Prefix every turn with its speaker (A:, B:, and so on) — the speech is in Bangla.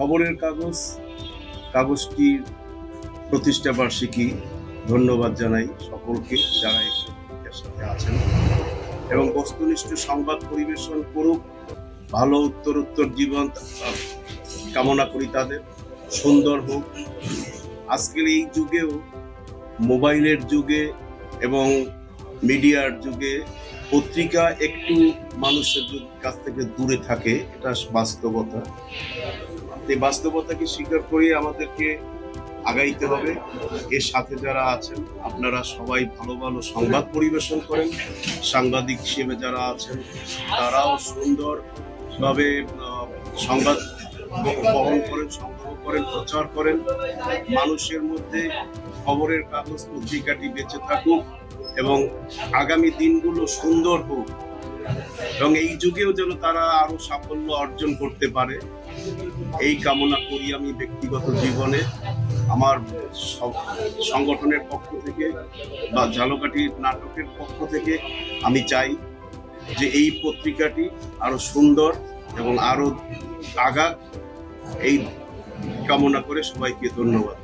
A: খবরের কাগজ কাগজটির প্রতিষ্ঠা বার্ষিকী ধন্যবাদ জানাই সকলকে যারা এই সাথে আছেন। এবং বস্তুনিষ্ঠ সংবাদ পরিবেশন করুক, ভালো উত্তর উত্তর জীবন কামনা করি তাদের। সুন্দর হোক। আজকের এই যুগেও মোবাইলের যুগে এবং মিডিয়ার যুগে পত্রিকা একটু মানুষের কাছ থেকে দূরে থাকে, এটা বাস্তবতা। এই বাস্তবতাকে স্বীকার করে আমাদেরকে আগাইতে হবে। এর সাথে যারা আছেন, আপনারা সবাই ভালো ভালো সংবাদ পরিবেশন করেন। সাংবাদিক হিসেবে যারা আছেন, তারাও সুন্দরভাবে সংবাদ বহন করেন, সংগ্রহ করেন, প্রচার করেন। মানুষের মধ্যে খবরের কাগজ, পত্রিকাটি বেঁচে থাকুক এবং আগামী দিনগুলো সুন্দর হোক। এবং এই যুগেও যেন তারা আরও সাফল্য অর্জন করতে পারে। এই কামনা করি আমি ব্যক্তিগত জীবনে। আমার সংগঠনের পক্ষ থেকে বা ঝালকাঠির নাটকের পক্ষ থেকে আমি চাই যে এই পত্রিকাটি আরও সুন্দর এবং আরও আগা এই কামনা করে সবাইকে ধন্যবাদ।